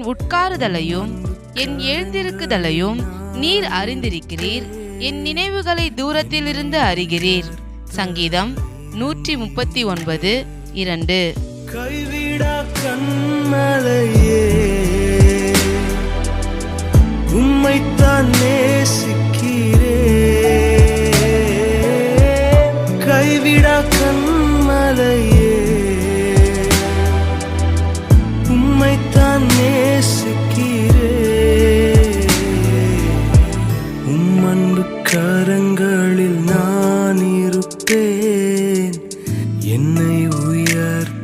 உட்காருதலையும் என் எழுந்திருக்குதலையும் நீர் அறிந்திருக்கிறீர். என் நினைவுகளை தூரத்திலிருந்து அறிகிறீர். சங்கீதம் நூற்றி முப்பத்தி ஒன்பது இரண்டு. கைவிடா கண்மலையே உம்மைத்தான் நேசிக்கிறே. கைவிடா கண்மலையே உம்மைத்தான் அன்பு கரங்களில் நான் இருப்பேன். என்னை உயர்த்த